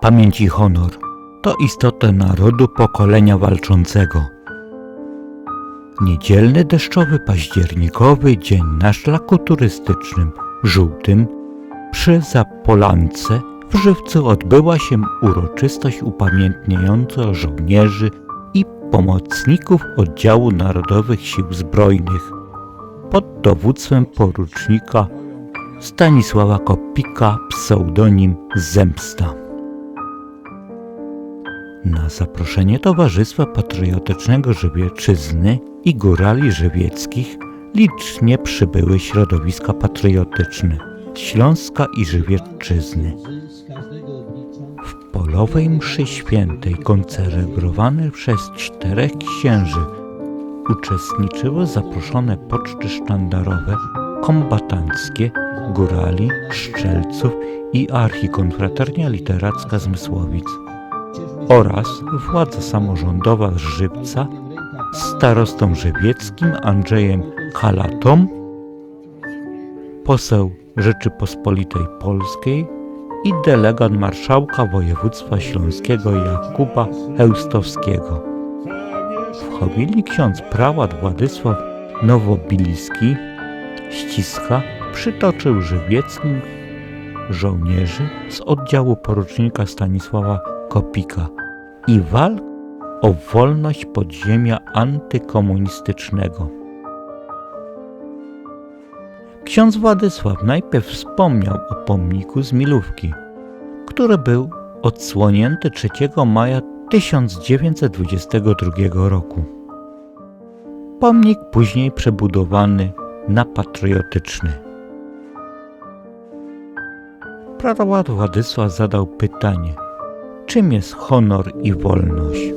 Pamięć i honor to istota narodu pokolenia walczącego. Niedzielny deszczowy październikowy dzień na szlaku turystycznym żółtym przy Zapolance w Żywcu odbyła się uroczystość upamiętniająca żołnierzy i pomocników oddziału Narodowych Sił Zbrojnych pod dowództwem porucznika Stanisława Kopika, pseudonim Zemsta. Na zaproszenie Towarzystwa Patriotycznego Żywieczyzny i Górali Żywieckich licznie przybyły środowiska patriotyczne Śląska i Żywiecczyzny. W polowej mszy świętej koncelebrowanej przez czterech księży uczestniczyły zaproszone poczty sztandarowe kombatanckie, górali, szczelców i archikonfraternia literacka z Mysłowic oraz władza samorządowa z starostą żywieckim Andrzejem Kalatą, poseł Rzeczypospolitej Polskiej i delegat marszałka województwa śląskiego Jakuba Heustowskiego. W homilii ksiądz prałat Władysław Nowobiliski ściska przytoczył żywieckim żołnierzy z oddziału porucznika Stanisława Kopika i walk o wolność podziemia antykomunistycznego. Ksiądz Władysław najpierw wspomniał o pomniku z Milówki, który był odsłonięty 3 maja 1922 roku. Pomnik później przebudowany na patriotyczny. Prałat Władysław zadał pytanie, czym jest honor i wolność?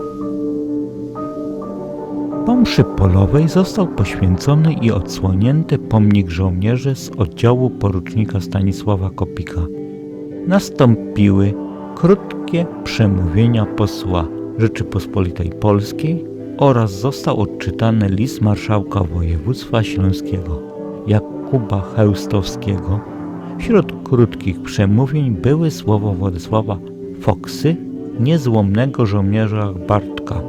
Po mszy polowej został poświęcony i odsłonięty pomnik żołnierzy z oddziału porucznika Stanisława Kopika. Nastąpiły krótkie przemówienia posła Rzeczypospolitej Polskiej oraz został odczytany list marszałka województwa śląskiego Jakuba Chełstowskiego. Wśród krótkich przemówień były słowa Władysława Foksy, niezłomnego żołnierza Bartka,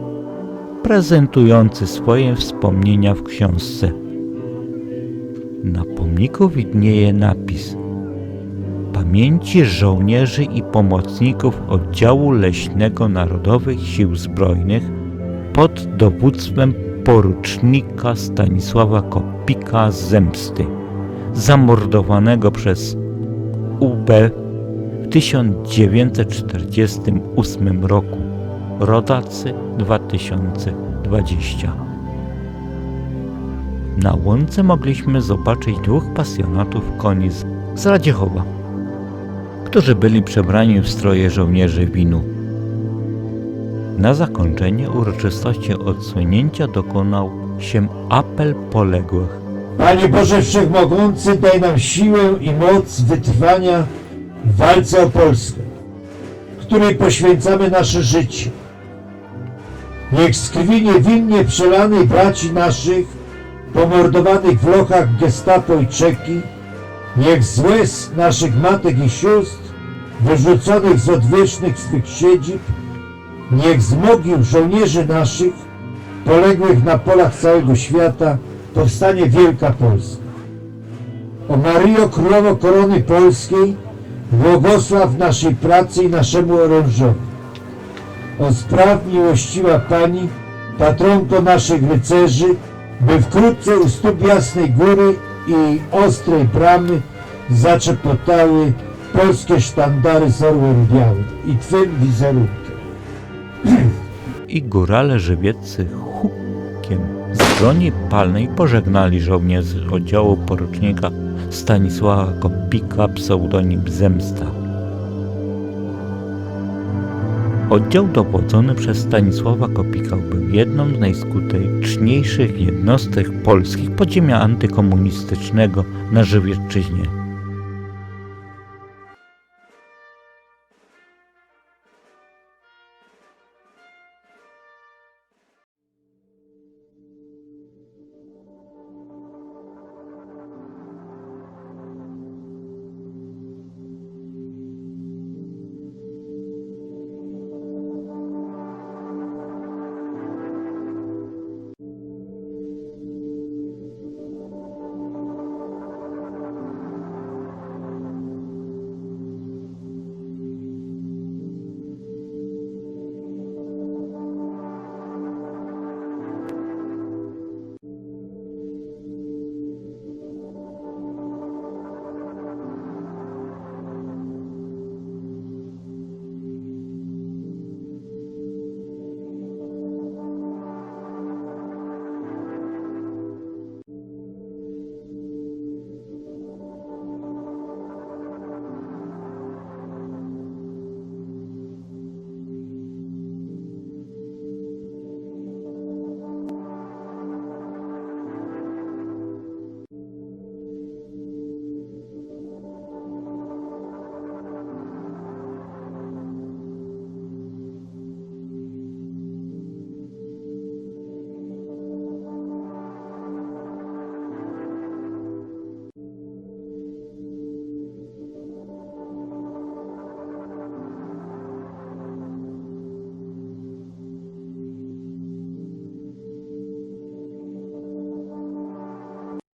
prezentujący swoje wspomnienia w książce. Na pomniku widnieje napis Pamięci żołnierzy i pomocników oddziału leśnego Narodowych Sił Zbrojnych pod dowództwem porucznika Stanisława Kopika z Zemsty, zamordowanego przez UB w 1948 roku. Rodacy 2020. Na łące mogliśmy zobaczyć dwóch pasjonatów koni z, Radziechowa, którzy byli przebrani w stroje żołnierzy winu. Na zakończenie uroczystości odsunięcia dokonał się apel poległych Panie Boże Wszechmogący, daj nam siłę i moc wytrwania w walce o Polskę, której poświęcamy nasze życie. Niech z krwi niewinnie przelanej braci naszych, pomordowanych w lochach gestapo i czeki, niech z łez naszych matek i sióstr, wyrzuconych z odwiecznych swych siedzib, niech z mogił żołnierzy naszych, poległych na polach całego świata, powstanie wielka Polska. O Maryjo Królowo Korony Polskiej, błogosław naszej pracy i naszemu orężowi. O spraw miłościwa Pani, patronko naszych rycerzy, by wkrótce u stóp Jasnej Góry i Ostrej Bramy zaczepotały polskie sztandary z orłem białym i Twym wizerunkiem. i górale żywieccy hukiem z broni palnej pożegnali żołnierzy oddziału porucznika Stanisława Kopika, pseudonim Zemsta. Oddział dowodzony przez Stanisława Kopika był jedną z najskuteczniejszych jednostek polskich podziemia antykomunistycznego na Żywiecczyźnie.